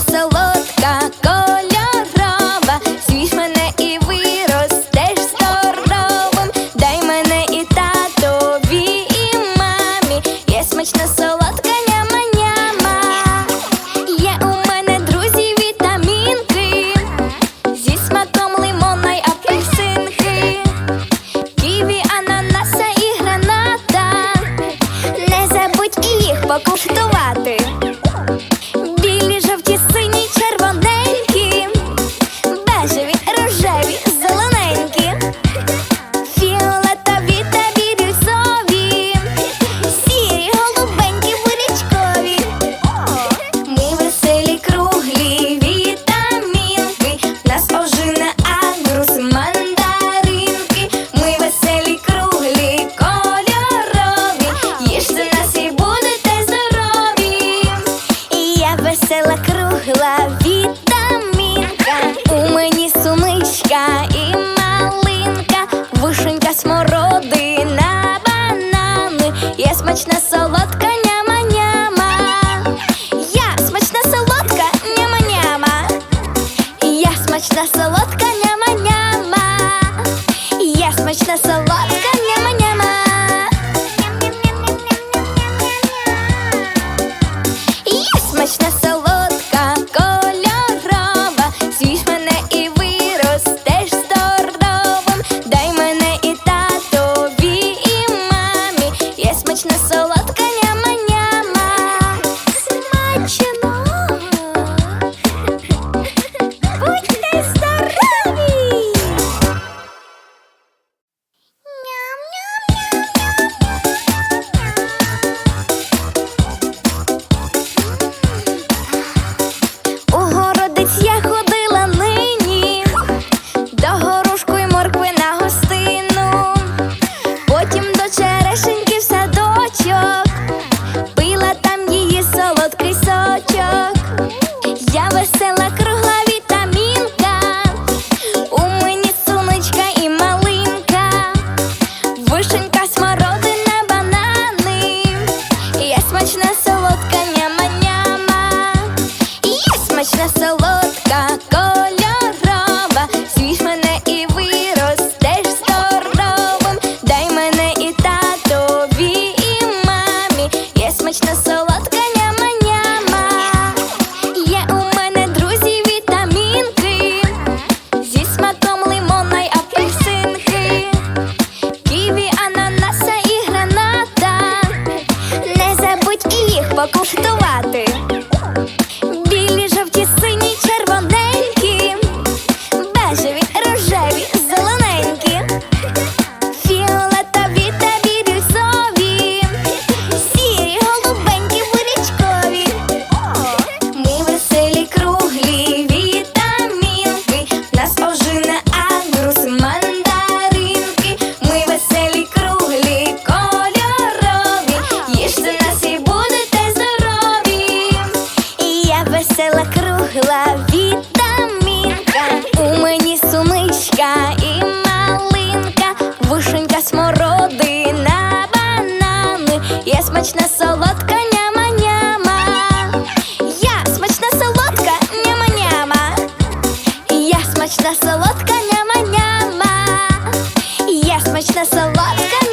so голові тамінка, у мені сумичка и малинка, вишенька смородина, бананы. Я смачна солодка няма-няма. Я смачна солодка няма-няма. Я смачна солодка няма-няма. Я смачна солодка няма солодка няма-няма. Є у мене друзі вітамінки, зі смаком лимона й апельсинки, ківі, ананаса і граната. Не забудь і їх покуштувати. весела, кругла вітамінка, у мені суничка і малинка, вишенька, смородина, банани, я смачна солодка няма-няма. Я смачна солодка няма-няма. Я смачна солодка няма-няма. Я смачна солодка